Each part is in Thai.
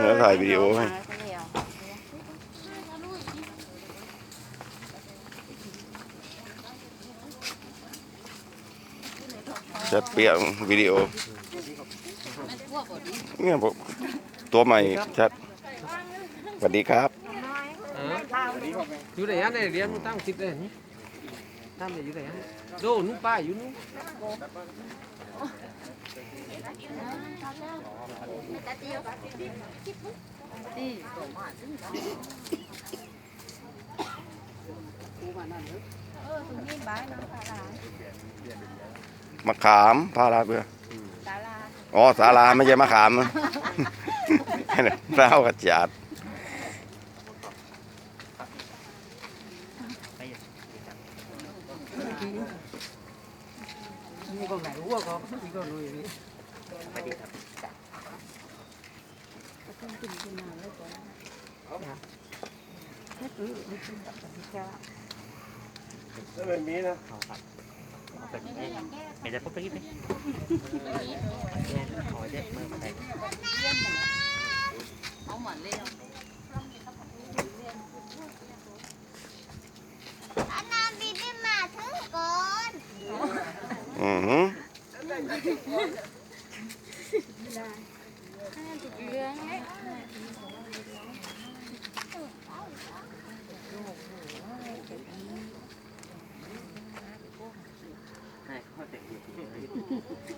เนื้อถ่ายวิดีโอให้จัดเปียงวิดีโอเนี่ยผมตัวใหม่ชัดสวัสดีครับอยู่ไหนอันไหนเรียนมึงตั้งคิดเลยนี่ตั้งเลยอยู่ไหนอันโดนู้นป้ายอยู่นู้น มะขามพาราเบื่ออ๋อสาลาไม่ใช่มะขามนะเล่ากระจาด ก็ไหนวัวก็มีก็ลุยนี่ไม่ได้พบไปกี่ปีขอเด็กมือมาแต่งอันนั้นบินได้มาถึงก่อน อือ หือให้ข้อแต่งอยู่ chị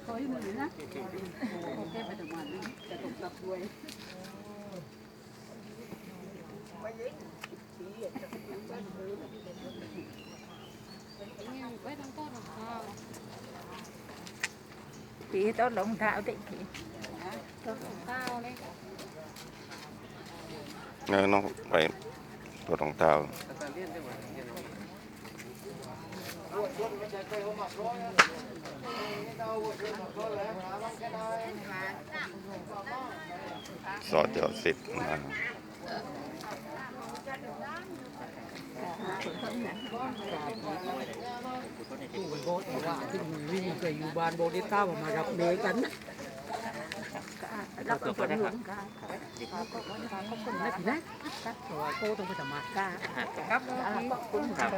tốt động thảo thì chị เออน้องไปตัวรองเท้าแต่เรียนได้ว่าเรียนเอาสอดจอดสิทธิ์ม ตู้มันโบดว่าที่มีวิ่งเคยอยู่บ้านโบดิต้าออกมารับเลยกัน nó có phần hưởng cả นะพี่นะตัวโก้ต้องไปทำมา cả ครับ cũng ครับ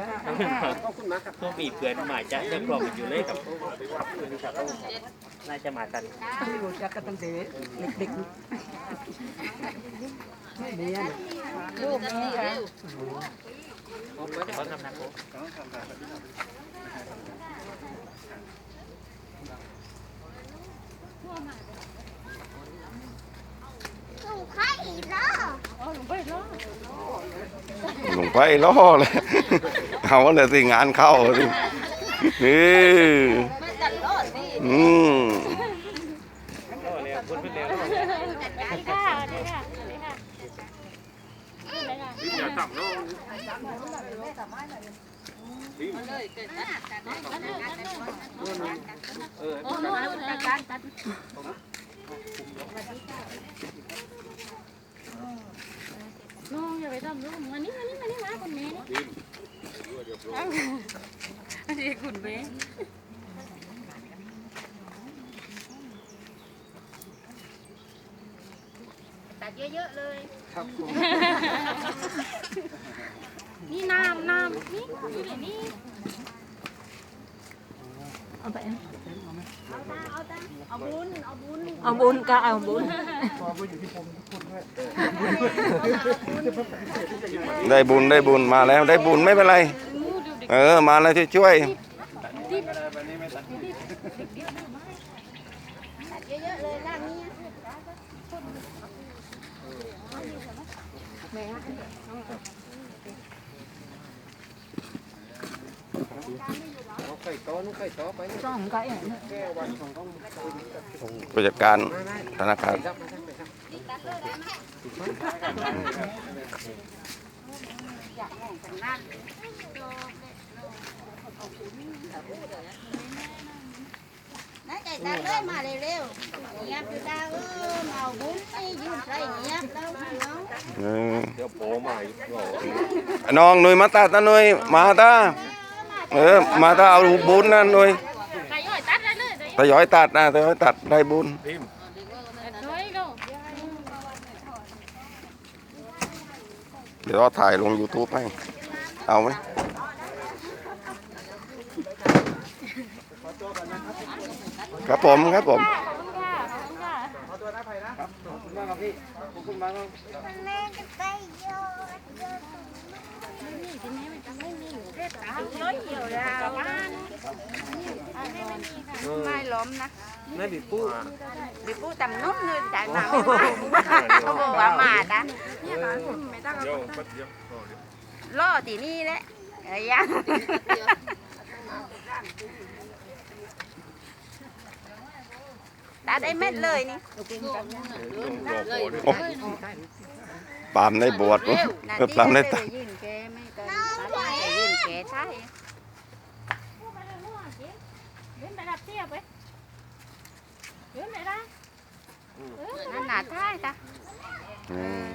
ขอบคุณมากครับตัวปีเพื่อนมาจะจะกรอบอยู่เลยครับคืนนี้ครับน่าจะมากันที่รู้จักกันตั้งแต่เด็กๆเนี่ยลูกนี่ค่ะ หนูไข่เนาะหลวงไปล่อเลยเอาเลยสิงานเข้าสินี่อืมคนเป็นเร็ว น้องอย่าไปทำลูกมานี่มานี่มานี่มาคนนี้นี่อันนี้คุณเบ้ตัดเยอะๆเลย ครับผม นี่น้ำน้ำนี่อยู่ไหนนี่เอาไปเอาตาเอาตาเอาบุญเอาบุญเอาบุญก็เอาบุญได้บุญได้บุญมาแล้วได้บุญไม่เป็นไร เออมาแล้วช่วยช่วยตัดเยอะๆเลยล่วันของต้อง ผู้จัดการไม่ไม่ธนาคารครับไม่ใช่ไม่ใช่น้าใจตัดเลยมาเร็วๆเงียบอยู่ดาวเออมาเอาบุญให้ยืนใจเงียบแล้วน้องเออน้องหนุ่ยมาตัดนะหนุ่ยมาตา เออ มาถ้าเอาบุญนั่นด้วยไปย่อยตัดนะไวยทอยตัดนะทยอยตัดได้บุญเดี๋ยวเราถ่ายลง YouTube ให้ เอาไหมครับผมครับผม แม่จะไปโยนโยนไม่ล้มนะนั่นดิปูดิปูตำนุ่มเลยจ่ายมาเขาบอกว่ามาจ้ะล่อตีนี่แหละไอ้ยัง ตาได้เม็ดเลยนี่ปามในบวชเออปามในตายืนแกไม่ตอนตาได้ยืนแกใช่เดินไปรับเที่ยวไปเดินไปได้นั่นหนาท้ายจ้ะอืม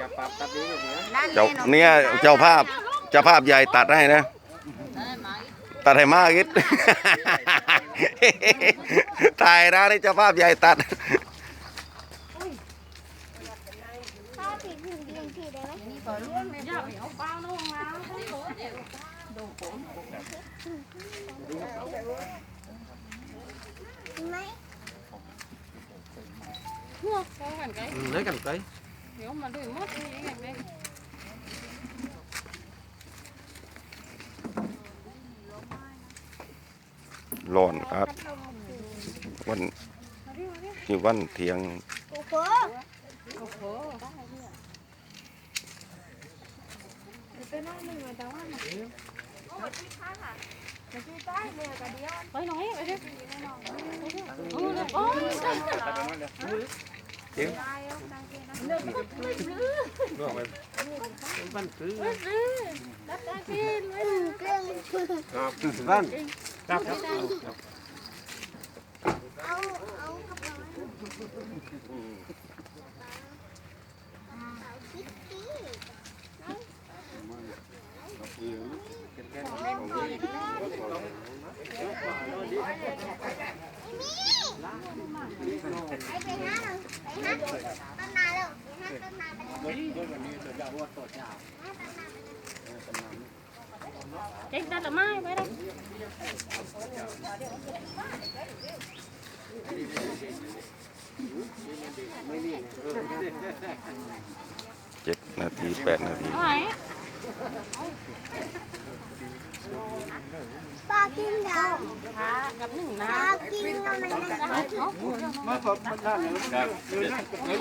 จะปรับตับนี้อย่างเงี้ยนั่นเจ้าเนี่ยเจ้าภาพเจ้าภาพใหญ่ตัดให้นะ ตัดให้มากอีก ถ่ายนะนี่เจ้าภาพใหญ่ตัดพ่อผิดผิดผิดผิดได้ไหมอย่าไปเอาเปล่าลงมาไหม lấy cần cây เดี๋ยวมาดูม ร่อย่างนี้ร้อนครับวันนี่วันเทียงโอ้โหไปหน่อยไปดิ โอ้โอ้ย văn cứ รับได้กินเครื่อง văn เอาเอากระเป๋าเอาคิตตี้ไปไปหาเราไปหา ต้นนาเราไปหาต้นนาไปเลยเด็กดัดละไม้ไปเลยเจ็ดนาทีแปดนาทีเอาไหนปลากินดาวขากับหนึ่งปนะลากินทำไมนะเอา